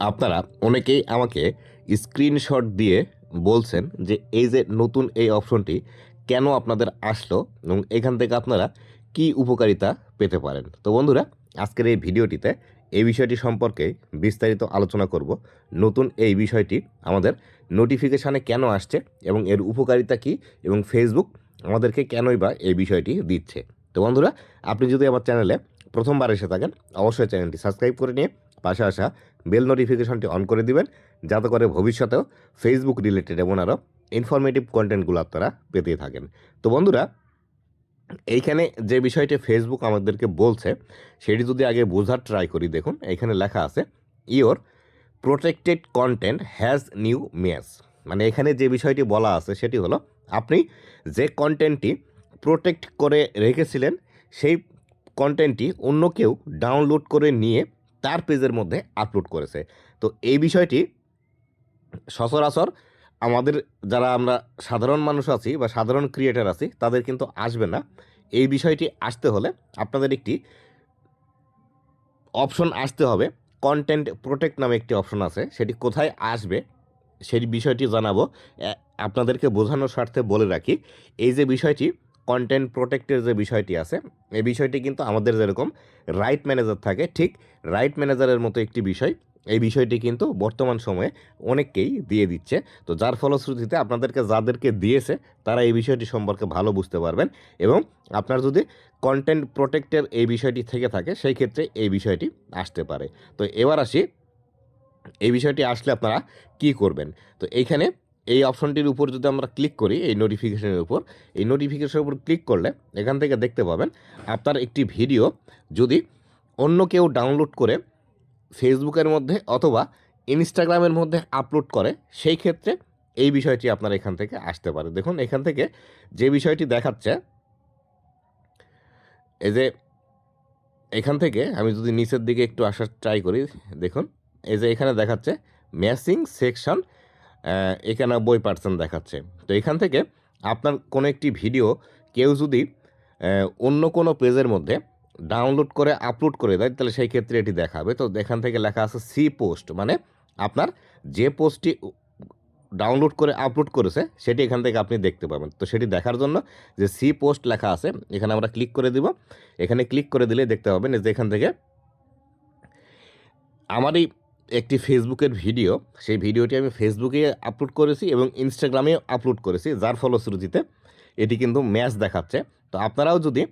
আপনারা অনেকেই আমাকে স্ক্রিনশট দিয়ে বলছেন যে এই যে নতুন এই অপশনটি কেন আপনাদের আসলো এবং এখান থেকে আপনারা কি উপকারিতা পেতে পারেন। তো বন্ধুরা, আজকের এই ভিডিওটিতে এই বিষয়টি সম্পর্কে বিস্তারিত আলোচনা করব। নতুন এই বিষয়টি আমাদের নোটিফিকেশানে কেন আসছে এবং এর উপকারিতা কি এবং ফেসবুক আমাদেরকে কেনই বা এই বিষয়টি দিচ্ছে। তো বন্ধুরা, আপনি যদি আমার চ্যানেলে প্রথমবার এসে থাকেন, অবশ্যই চ্যানেলটি সাবস্ক্রাইব করে নিয়ে পাশে আসা বেল নোটিফিকেশনটি অন করে দিবেন, যাতে করে ভবিষ্যতেও ফেসবুক রিলেটেড এমন আরও ইনফরমেটিভ কন্টেন্টগুলো আপনারা পেতেই থাকেন। তো বন্ধুরা, এইখানে যে বিষয়টি ফেসবুক আমাদেরকে বলছে, সেটি যদি আগে বোঝার ট্রাই করি, দেখুন, এখানে লেখা আছে your protected content has new মেয়াস মানে এখানে যে বিষয়টি বলা আছে, সেটি হলো, আপনি যে কন্টেন্টটি প্রোটেক্ট করে রেখেছিলেন, সেই কন্টেন্টটি অন্য কেউ ডাউনলোড করে নিয়ে তার পেজের মধ্যে আপলোড করেছে। তো এই বিষয়টি সচরাচর আমাদের যারা আমরা সাধারণ মানুষ আছি বা সাধারণ ক্রিয়েটার আছি, তাদের কিন্তু আসবে না। এই বিষয়টি আসতে হলে আপনাদের একটি অপশন আসতে হবে। কন্টেন্ট প্রোটেক্ট নামে একটি অপশন আছে, সেটি কোথায় আসবে সেই বিষয়টি জানাব। আপনাদেরকে বোঝানোর স্বার্থে বলে রাখি, এই যে বিষয়টি কন্টেন্ট প্রোটেক্টের যে বিষয়টি আছে, এই বিষয়টি কিন্তু আমাদের যেরকম রাইট ম্যানেজার থাকে, ঠিক রাইট ম্যানেজারের মতো একটি বিষয়, এই বিষয়টি কিন্তু বর্তমান সময়ে অনেককেই দিয়ে দিচ্ছে। তো যার ফলশ্রুতিতে আপনাদেরকে যাদেরকে দিয়েছে, তারা এই বিষয়টি সম্পর্কে ভালো বুঝতে পারবেন এবং আপনার যদি কন্টেন্ট প্রোটেক্টের এই বিষয়টি থেকে থাকে, সেই ক্ষেত্রে এই বিষয়টি আসতে পারে। তো এবার আসি, এই বিষয়টি আসলে আপনারা কি করবেন? তো এইখানে এই অপশনটির উপর যদি আমরা ক্লিক করি, এই নোটিফিকেশনের উপর, এই নোটিফিকেশনের উপর ক্লিক করলে এখান থেকে দেখতে পাবেন আপনার একটি ভিডিও যদি অন্য কেউ ডাউনলোড করে ফেসবুকের মধ্যে অথবা ইনস্টাগ্রামের মধ্যে আপলোড করে, সেই ক্ষেত্রে এই বিষয়টি আপনার এখান থেকে আসতে পারে। দেখুন, এখান থেকে যে বিষয়টি দেখাচ্ছে, এই যে এখান থেকে আমি যদি নিচের দিকে একটু আসার ট্রাই করি, দেখুন, এই যে এখানে দেখাচ্ছে ম্যাসিং সেকশন একানব্বই পার্সেন্ট দেখাচ্ছে। তো এখান থেকে আপনার কোনো একটি ভিডিও কেউ যদি অন্য কোনো পেজের মধ্যে ডাউনলোড করে আপলোড করে দেয়, তাহলে সেই ক্ষেত্রে এটি দেখাবে। তো এখান থেকে লেখা আছে সি পোস্ট মানে আপনার যে পোস্টটি ডাউনলোড করে আপলোড করেছে, সেটি এখান থেকে আপনি দেখতে পাবেন। তো সেটি দেখার জন্য যে সি পোস্ট লেখা আছে, এখানে আমরা ক্লিক করে দিব। এখানে ক্লিক করে দিলে দেখতে পাবেন যে এখান থেকে আমারই একটি ফেসবুকের ভিডিও, সেই ভিডিওটি আমি ফেসবুকে আপলোড করেছি এবং ইনস্টাগ্রামে আপলোড করেছি, যার ফলশ্রুতিতে এটি কিন্তু ম্যাচ দেখাচ্ছে। তো আপনারাও যদি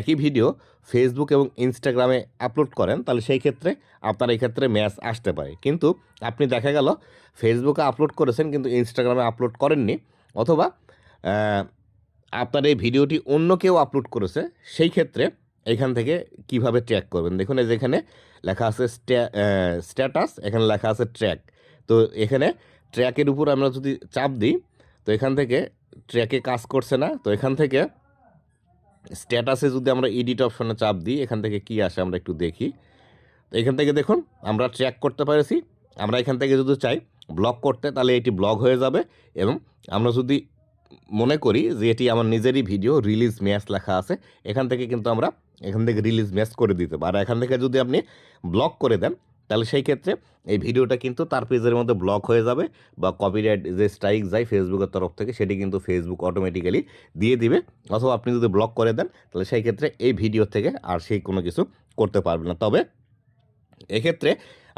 একই ভিডিও ফেসবুক এবং ইনস্টাগ্রামে আপলোড করেন, তাহলে সেই ক্ষেত্রে আপনার এই ক্ষেত্রে ম্যাচ আসতে পারে। কিন্তু আপনি দেখা গেল ফেসবুকে আপলোড করেছেন কিন্তু ইনস্টাগ্রামে আপলোড করেননি, অথবা আপনার এই ভিডিওটি অন্য কেউ আপলোড করেছে, সেই ক্ষেত্রে এখান থেকে কীভাবে ট্র্যাক করবেন? দেখুন, এই যেখানে লেখা আছে স্ট্যাটাস এখানে লেখা আছে ট্র্যাক তো এখানে ট্র্যাকের উপর আমরা যদি চাপ দিই, তো এখান থেকে ট্র্যাকে কাজ করছে না, তো এখান থেকে স্ট্যাটাসে যদি আমরা এডিট অপশনে চাপ দিই, এখান থেকে কি আসে আমরা একটু দেখি। তো এখান থেকে দেখুন, আমরা ট্র্যাক করতে পেরেছি। আমরা এখান থেকে যদি চাই ব্লক করতে, তাহলে এটি ব্লক হয়ে যাবে এবং আমরা যদি মনে করি যে এটি আমার নিজেরই ভিডিও রিলিজ ম্যাচ লেখা আছে। এখান থেকে কিন্তু আমরা, এখান থেকে রিলিজ ম্যাচ করে দিতে পারি। আর এখান থেকে যদি আপনি ব্লক করে দেন, তাহলে সেই ক্ষেত্রে এই ভিডিওটা কিন্তু তার পেজের মধ্যে ব্লক হয়ে যাবে বা কপিরাইট যে স্ট্রাইক যায় ফেসবুকের তরফ থেকে, সেটি কিন্তু ফেসবুক অটোমেটিক্যালি দিয়ে দিবে। অথবা আপনি যদি ব্লক করে দেন, তাহলে সেই ক্ষেত্রে এই ভিডিও থেকে আর সেই কোনো কিছু করতে পারবে না। তবে এক্ষেত্রে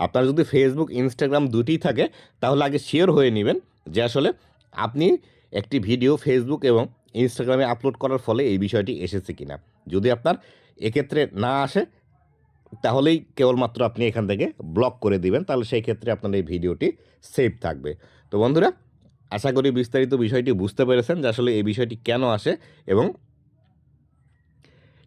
আপনার যদি ফেসবুক ইনস্টাগ্রাম দুটিই থাকে, তাহলে আগে শিওর হয়ে নেবেন যে আসলে আপনি একটি ভিডিও ফেসবুক এবং ইনস্টাগ্রামে আপলোড করার ফলে এই বিষয়টি এসেছে কিনা। যদি আপনার এক্ষেত্রে না আসে, তাহলেই কেবলমাত্র আপনি এখান থেকে ব্লক করে দিবেন, তাহলে সেই ক্ষেত্রে আপনার এই ভিডিওটি সেভ থাকবে। তো বন্ধুরা, আশা করি বিস্তারিত বিষয়টি বুঝতে পেরেছেন যে আসলে এই বিষয়টি কেন আসে এবং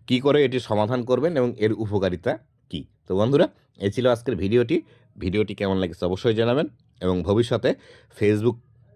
কি করে এটি সমাধান করবেন এবং এর উপকারিতা কি। তো বন্ধুরা এ ছিল আজকের ভিডিওটি। ভিডিওটি কেমন লাগছে অবশ্যই জানাবেন এবং ভবিষ্যতে ফেসবুক